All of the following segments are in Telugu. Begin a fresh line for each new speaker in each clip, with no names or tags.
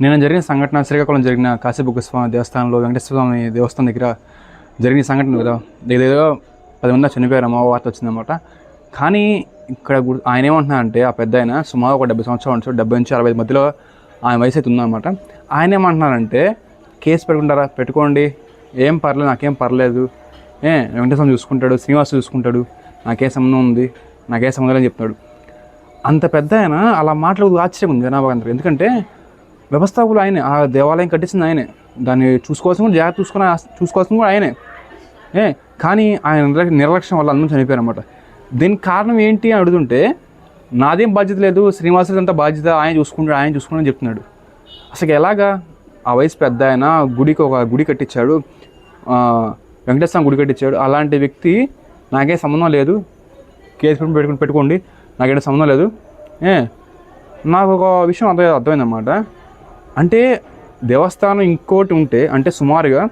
నిన్న జరిగిన సంఘటన శ్రీకాకుళం జరిగిన కాశీబుగ్గ స్వామి దేవస్థానంలో వెంకటేశ్వర స్వామి దేవస్థానం దగ్గర జరిగిన సంఘటన కదా. ఏదేదో పది మంది చనిపోయారు అమ్మ వార్త వచ్చిందన్నమాట. కానీ ఇక్కడ గు- ఆయన ఏమంటున్నారంటే ఆ పెద్ద ఆయన సుమారు ఒక డెబ్బై సంవత్సరాలు ఉంటారు డెబ్బై నుంచి అరవై మధ్యలో ఆయన వయసు అయితే ఉందన్నమాట. ఆయన ఏమంటున్నారంటే కేసు పెట్టుకుంటారా? పెట్టుకోండి. ఏం పర్లేదు నాకేం పర్లేదు. ఏ వెంకటేశ్వరం చూసుకుంటాడు శ్రీనివాస్ చూసుకుంటాడు. నాకే సంబంధం ఉంది నాకే సంబంధం అని చెప్తున్నాడు. అంత పెద్ద ఆయన అలా మాట్లాడు ఆశ్చర్యం ఉంది జనాభా అందరూ ఎందుకంటే వ్యవస్థాపకులు ఆయనే ఆ దేవాలయం కట్టించింది ఆయనే. దాన్ని చూసుకోవాల్సిన కూడా జాగ్రత్త చూసుకుని చూసుకోవాల్సిన కూడా ఆయనే. ఏ కానీ ఆయన నిర్లక్ష్యం వల్ల అందరూ చనిపోయారు అనమాట దీనికి కారణం ఏంటి అని అడుగుతుంటే నాదేం బాధ్యత లేదు శ్రీనివాసుడు అంతా బాధ్యత ఆయన చూసుకుంటాడు ఆయన చూసుకుంటాడు చెప్తున్నాడు. అసలు ఎలాగా ఆ వయసు పెద్ద ఆయన గుడికి ఒక గుడి కట్టించాడు ఆ, వెంకటేశ్వర గుడి కట్టించాడు. అలాంటి వ్యక్తి నాకే సంబంధం లేదు. కేసు పెట్టుకుని పెట్టుకోండి నాకేం సంబంధం లేదు. ఏ నాకు ఒక విషయం అర్థం అర్థమైందన్నమాట. అంటే దేవస్థానం ఇంకోటి ఉంటే అంటే సుమారుగా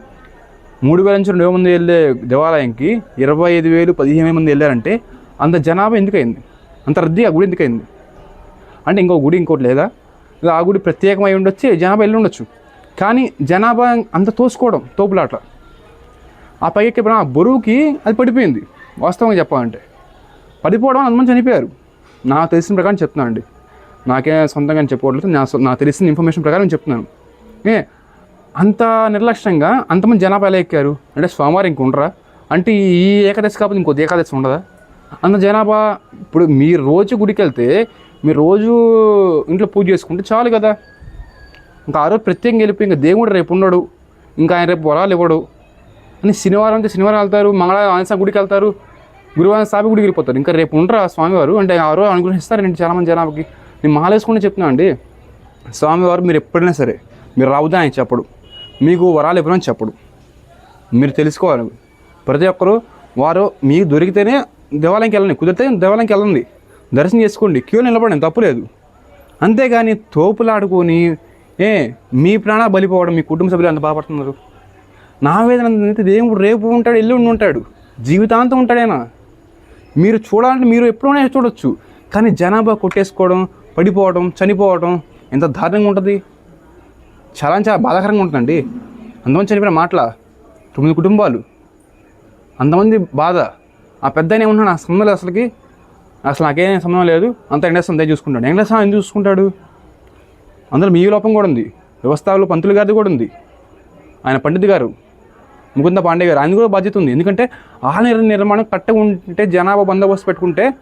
మూడు వేల నుంచి రెండు వేల మంది వెళ్ళే దేవాలయంకి ఇరవై ఐదు వేలు పదిహేను వేల మంది వెళ్ళారంటే అంత జనాభా ఎందుకైంది? అంత రద్దీ ఆ గుడి ఎందుకైంది? అంటే ఇంకో గుడి ఇంకోటి లేదా? లేదా ఆ గుడి ప్రత్యేకమై ఉండొచ్చు? జనాభా వెళ్ళి ఉండొచ్చు. కానీ జనాభా అంత తోసుకోవడం తోపులాట. ఆ పైకి ఆ బరువుకి అది పడిపోయింది. వాస్తవంగా చెప్పాలంటే. పడిపోవడం అంతమంది చనిపోయారు. నాకు తెలిసిన ప్రకారం చెప్తున్నాను అండి నాకే సొంతంగా చెప్పుకోవట్లేదు. నా నా తెలిసిన ఇన్ఫర్మేషన్ ప్రకారం నేను చెప్తున్నాను. ఏ అంత నిర్లక్ష్యంగా అంతమంది జనాభా ఎలా ఎక్కారు? అంటే స్వామివారు ఇంక ఉండరా? అంటే ఈ ఏకాదశి కాకపోతే ఇంకొద్ది ఏకాదశి ఉండదా? అంత జనాభా ఇప్పుడు మీరు రోజు గుడికి వెళ్తే మీరు రోజు ఇంట్లో పూజ చేసుకుంటే చాలు కదా. ఇంకా ఆ రోజు ప్రత్యేకంగా వెళ్ళిపోయి ఇంకా దేవుడు రేపు ఉండడు. ఇంకా ఆయన రేపు వరాలు ఇవ్వడు. అని శనివారం అంటే శనివారం వెళ్తారు మంగళవారం ఆంజనేయ గుడికి వెళ్తారు గురువారం సాబి గుడికి వెళ్ళిపోతారు. ఇంకా రేపు ఉండరా స్వామివారు? అంటే ఆ రోజు అనుగ్రహిస్తారండి చాలామంది జనాభాకి? నేను మాలేసుకుంటే చెప్తున్నా అండి? స్వామివారు మీరు ఎప్పుడైనా సరే మీరు రావుదా ఆయన చెప్పడు. మీకు వరాలు ఎప్పుడని చెప్పడు. మీరు తెలుసుకోవాలి. ప్రతి ఒక్కరు వారు మీకు దొరికితేనే దేవాలయంకి వెళ్ళండి. కుదిరితే దేవాలయంకి వెళ్ళండి. దర్శనం చేసుకోండి. క్యూ నిలబడండి. తప్పులేదు అంతేగాని తోపులాడుకొని ఏ మీ ప్రాణ బలిపోవడం మీ కుటుంబ సభ్యులు అంత బాధపడుతున్నారు? నా వేదన దేవుడు రేపు ఉంటాడు ఎల్లుండి ఉంటాడు. జీవితాంతం ఉంటాడేనా? మీరు చూడాలంటే మీరు ఎప్పుడైనా చూడొచ్చు. కానీ జనాభా కొట్టేసుకోవడం పడిపోవడం చనిపోవడం ఎంత దారుణంగా ఉంటుంది? చాలా చాలా బాధాకరంగా ఉంటుందండి. అంతమంది చనిపోయిన మాటల తొమ్మిది కుటుంబాలు. అంతమంది బాధ. ఆ పెద్ద ఏమన్నా నా సంబంధం లేదు అసలుకి అసలు నాకేం సంబంధం లేదు. అంత ఎండేస్తాను దయ చూసుకుంటాడు. ఎండేస్తాను ఎందుకు చూసుకుంటాడు? అందులో మీ లోపం కూడా ఉంది. వ్యవస్థలో పంతులు గారిది కూడా ఉంది. ఆయన పండిత్ గారు ముకుంద పాండే గారు ఆయన కూడా బాధ్యత ఉంది. ఎందుకంటే ఆలయ నిర్మాణం కట్టగా ఉంటే జనాభా బందోబస్తు పెట్టుకుంటే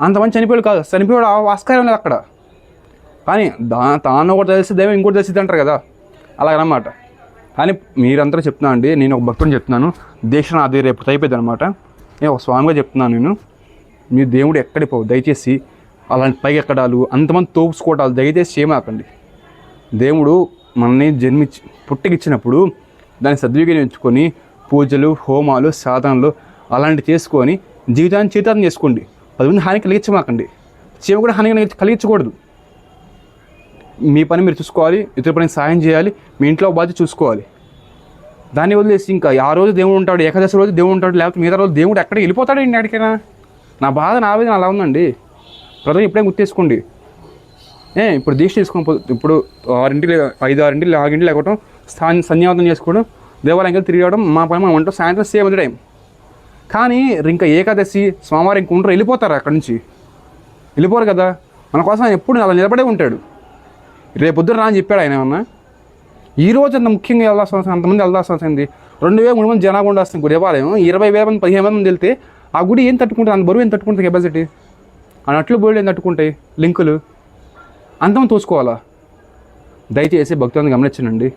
అంతమంది చనిపోయాడు కాదు. చనిపోయాడు ఆస్కారం లేదు అక్కడ. కానీ దా తాను ఒకటి తెలిసి దైవం ఇంకోటి తెలిసింది అంటారు కదా. అలాగనమాట. కానీ మీరంతా చెప్తున్నా అండి నేను ఒక భక్తుని చెప్తున్నాను. దీక్ష అది రేపు అయిపోయింది అనమాట. నేను ఒక స్వామిగా చెప్తున్నాను నేను. మీ దేవుడు ఎక్కడికి పోవు దయచేసి అలాంటి పైకి ఎక్కడాలు అంతమంది తోపుసుకోవటాలు దయచేసి చేయమాకండి. దేవుడు మనల్ని జన్మించి పుట్టికిచ్చినప్పుడు దాన్ని సద్వినియోగించుకొని పూజలు హోమాలు సాధనలు అలాంటివి చేసుకొని జీవితాన్ని చేతాన్ని చేసుకోండి. పది మంది హాని కలిగించమాకండి. చీమ కూడా హాని కలిగించకూడదు. మీ పని మీరు చూసుకోవాలి ఇతర పని సాయం చేయాలి మీ ఇంట్లో బాధ్యత చూసుకోవాలి. దాన్ని వదిలేసి ఇంకా ఆ రోజు దేవుడు ఉంటాడు ఏకాదశి రోజు దేవుడు ఉంటాడు లేకపోతే మిగతా రోజు దేవుడు ఎక్కడికి వెళ్ళిపోతాడు ఇంటి ఎక్కడికైనా నా బాధ నా ఆవేదన అలా ఉందండి. ప్రజలు ఇప్పుడే గుర్తేసుకోండి. ఏ ఇప్పుడు దీక్ష తీసుకొని ఇప్పుడు ఆరింటికి ఐదు ఆరింటికి ఆరింటికి లేకపోవడం స్థాన్ సన్యాసం చేసుకోవడం దేవాలయంకి తిరగడం మా పని మనం ఉంటాం సాయంత్రం సేమ్ టైం. కానీ ఇంకా ఏకాదశి సోమవారం ఇంక ఉంటారు వెళ్ళిపోతారు అక్కడి నుంచి. వెళ్ళిపోరు కదా. మన కోసం ఆయన ఎప్పుడు అలా నిలబడే ఉంటాడు. రేపు పొద్దున రా అని చెప్పాడు ఆయన ఏమన్నా? ఈ రోజు అంత ముఖ్యంగా వెళ్ళాల్సిన అవసరం అంతమంది వెళ్ళాల్సిన అవసరం ఏంది? రెండు వేల మూడు మంది జనాభా ఉండాల్సిన గుడి దేవాలయం. ఇరవై వేల మంది పదిహేను మంది వెళ్తే ఆ గుడి ఏం తట్టుకుంటుంది? అంత బరువు ఏం తట్టుకుంటుంది కెపాసిటీ ఆ నట్లు బోర్డు ఏం తట్టుకుంటాయి? లింకులు? అంతమంది తోసుకోవాలా? దయచేసి భక్తులను గమనించండి.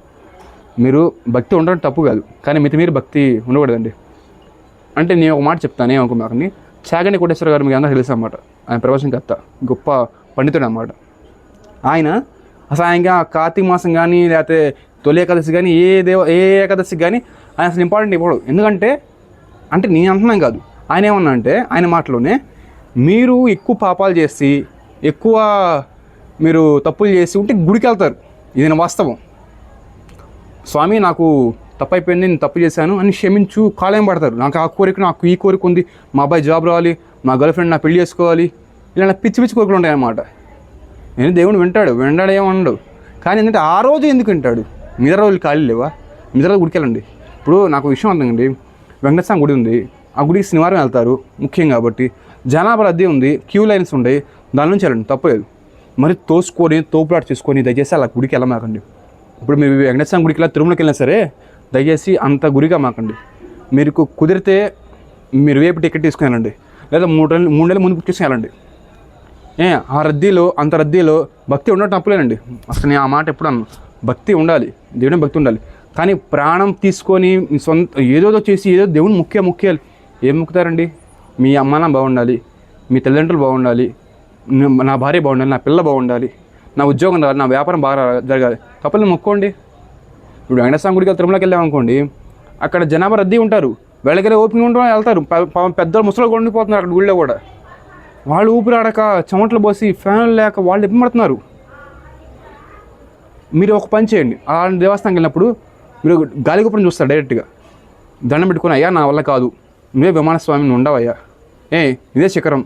మీరు భక్తి ఉండడం తప్పు కాదు. కానీ మితి మీరు భక్తి ఉండకూడదండి. అంటే నేను ఒక మాట చెప్తాను ఏమనుకున్నాకని చాగండి కోటేశ్వర గారు మీకు అందరూ తెలుసు అన్నమాట. ఆయన ప్రవచనకర్త గొప్ప పండితుడు అన్నమాట. ఆయన అసలు ఆయన కార్తీక మాసం కానీ లేకపోతే తొలి ఏకాదశి కానీ ఏ దేవ ఏ ఏకాదశికి కానీ ఆయన అసలు ఇంపార్టెంట్ ఇవ్వడు. ఎందుకంటే అంటే నేను అంటున్నాను కాదు. ఆయన ఏమన్నా అంటే ఆయన మాటలోనే మీరు ఎక్కువ పాపాలు చేసి ఎక్కువ మీరు తప్పులు చేసి ఉంటే గుడికి వెళ్తారు. ఇది నా వాస్తవం. స్వామి నాకు తప్పు అయిపోయింది నేను తప్పు చేశాను అని క్షమించు కాలేం పడతారు. నాకు ఆ కోరిక నాకు ఈ కోరిక ఉంది. మా అబ్బాయి జాబ్ రావాలి మా గర్ల్ ఫ్రెండ్ నా పెళ్ళి చేసుకోవాలి ఇలా పిచ్చి పిచ్చి కోరికలు ఉంటాయి అన్నమాట నేను దేవుడు వింటాడు వింటాడు ఏమండడు కానీ ఏంటంటే ఆ రోజు ఎందుకు వింటాడు? మిగతా రోజులు ఖాళీ లేవా? మిగతా రోజు గుడికి వెళ్ళండి. ఇప్పుడు నాకు విషయం అర్థండి వెంకటస్వామి గుడి ఉంది. ఆ గుడికి శనివారం వెళ్తారు ముఖ్యం కాబట్టి. జనాభా రద్దీ ఉంది క్యూ లైన్స్ ఉండే దాని నుంచి వెళ్ళండి తప్పలేదు మరి తోసుకొని తోపులాట చేసుకొని దయచేసి అలా గుడికి వెళ్ళమాకండి. ఇప్పుడు మీరు వెంకటేశ్వర గుడికి వెళ్ళి తిరుమలకి వెళ్ళినా సరే దయచేసి అంత గురిగా మాకండి. మీరు కుదిరితే మీరు రేపు టికెట్ తీసుకుని వెళ్ళండి. లేదా మూడు నెలలు మూడు నెలల ముందు బుక్ చేసుకుని వెళ్ళండి. ఏ ఆ రద్దీలో అంత రద్దీలో భక్తి ఉండటం తప్పలేనండి. అసలు నేను ఆ మాట ఎప్పుడు అన్నాను భక్తి ఉండాలి దేవుని భక్తి ఉండాలి. కానీ ప్రాణం తీసుకొని మీ సొంత ఏదోదో చేసి ఏదో దేవుని ముఖ్య ముఖ్యాలు ఏం ముక్కుతారండి? మీ అమ్మ బాగుండాలి మీ తల్లిదండ్రులు బాగుండాలి నా భార్య బాగుండాలి నా పిల్ల బాగుండాలి నా ఉద్యోగం రావాలి నా వ్యాపారం బాగా జరగాలి తప్పలేదు మొక్కోండి. ఇప్పుడు వెంకటస్వామి గుడికి తిరుమలకి వెళ్ళామనుకోండి అక్కడ జనాభా రద్దీ ఉంటారు. వెళ్ళగలే ఓపెన్ ఉంటాం వెళ్తారు. ప- ప- పెద్దలు ముసలు కొండిపోతున్నారు అక్కడ గుడిలో కూడా. వాళ్ళు ఊపిరాడక చెమటలు పోసి ఫ్యాన్లు లేక వాళ్ళు ఇబ్బంది పడుతున్నారు మీరు ఒక పని చేయండి. అలాంటి దేవస్థానం వెళ్ళినప్పుడు మీరు గాలిగోపురం చూస్తారు డైరెక్ట్గా. దండం పెట్టుకుని అయ్యా నా వల్ల కాదు. నువ్వే విమానస్వామి నువ్వు ఉండవయ్యా. ఏ ఇదే శిఖరం.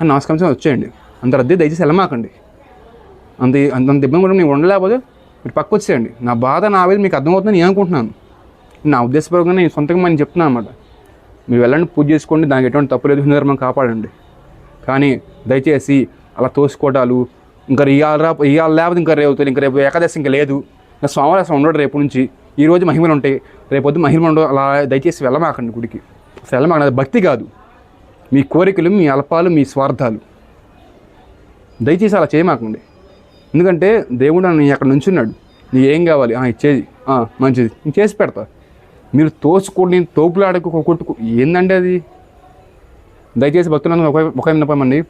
అని నమస్కారం వచ్చేయండి. అంత రద్దీ దయచేసి వెళ్ళమాకండి. అంత అంత అంత ఇబ్బంది కూడా నేను ఉండలేకపోతే మీరు పక్క వచ్చేయండి. నా బాధ నా వేది మీకు అర్థమవుతుందని నేను అనుకుంటున్నాను. నా ఉద్దేశపూర్వకంగా నేను సొంతంగా నేను చెప్తున్నాను అనమాట మీరు వెళ్ళండి పూజ చేసుకోండి దానికి ఎటువంటి తప్పు లేదు హిందూ ధర్మం కాపాడండి. కానీ దయచేసి అలా తోసుకోవడాలు ఇంకా ఇవాళ రా ఇవాళ లేకపోతే ఇంకా రేపు ఇంకా రేపు ఏకాదశి ఇంకా లేదు. ఇంకా సోమవారం అసలు ఉండడు రేపు నుంచి. ఈ రోజు మహిమలు ఉంటాయి రేపు పొద్దు మహిమలు ఉండవు. అలా దయచేసి వెళ్ళమాకండి గుడికి. అసలు వెళ్ళమాకండి. భక్తి కాదు. మీ కోరికలు మీ అల్పాలు మీ స్వార్థాలు. దయచేసి అలా చేయమాకండి. ఎందుకంటే దేవుడు నన్ను అక్కడ నుంచున్నాడు. నీ ఏం కావాలి? "ఆ, ఇచ్చేది. మంచిది. నేను చేసి పెడతా. మీరు తోసుకోండి తోపులాడకు కొట్టుకు. ఏందండి అది? దయచేసి భక్తులను ఒక ఒక విన్నపమండి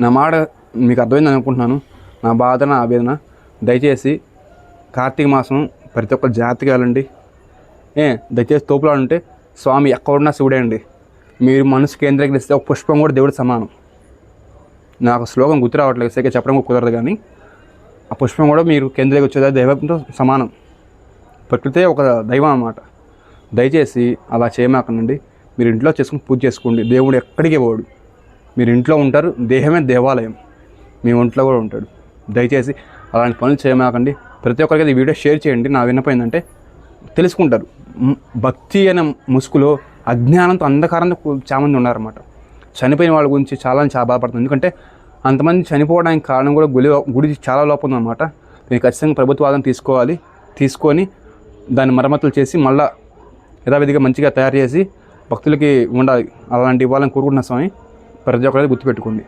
నా మాట మీకు అర్థమైందని అనుకుంటున్నాను. నా బాధ నా ఆవేదన దయచేసి కార్తీక మాసం ప్రతి ఒక్క జాతికి వెళ్ళండి. ఏ దయచేసి తోపులాడుంటే స్వామి ఎక్కడున్నా శివుడే అండి మీరు మనసు కేంద్రీకరిస్తే ఒక పుష్పం కూడా దేవుడు సమానం. నాకు శ్లోకం గుర్తు రావట్లేదు సరిగ్గా చెప్పడం కుదరదు కానీ ఆ పుష్పం కూడా మీరు కేంద్రీకి వచ్చేదా దైవంతో సమానం. ప్రకృతే ఒక దైవం అన్నమాట. దయచేసి అలా చేయమాకనండి మీరు ఇంట్లో చేసుకుని పూజ చేసుకోండి. దేవుడు ఎక్కడికి పోడు. మీరు ఇంట్లో ఉంటారు దేహమే దేవాలయం. మీ ఒంట్లో కూడా ఉంటాడు. దయచేసి అలాంటి పనులు చేయమాకండి. ప్రతి ఒక్కరికి ఈ వీడియో షేర్ చేయండి. నా విన్నపోయిందంటే తెలుసుకుంటారు. భక్తి అనే ముసుగులో అజ్ఞానంతో అంధకారంతో చాలామంది ఉన్నారన్నమాట. చనిపోయిన వాళ్ళ గురించి చాలా చాలా బాధపడుతుంది ఎందుకంటే అంతమంది చనిపోవడానికి కారణం కూడా గుడి గుడి చాలా లోపం ఉందన్నమాట. మీరు ఖచ్చితంగా ప్రభుత్వాదం తీసుకోవాలి. తీసుకొని దాన్ని మరమ్మతులు చేసి మళ్ళా యథావిధిగా మంచిగా తయారు చేసి భక్తులకి ఉండాలి. అలాంటి ఇవ్వాలని కోరుకుంటున్న స్వామి. ప్రతి ఒక్కరికి గుర్తుపెట్టుకోండి.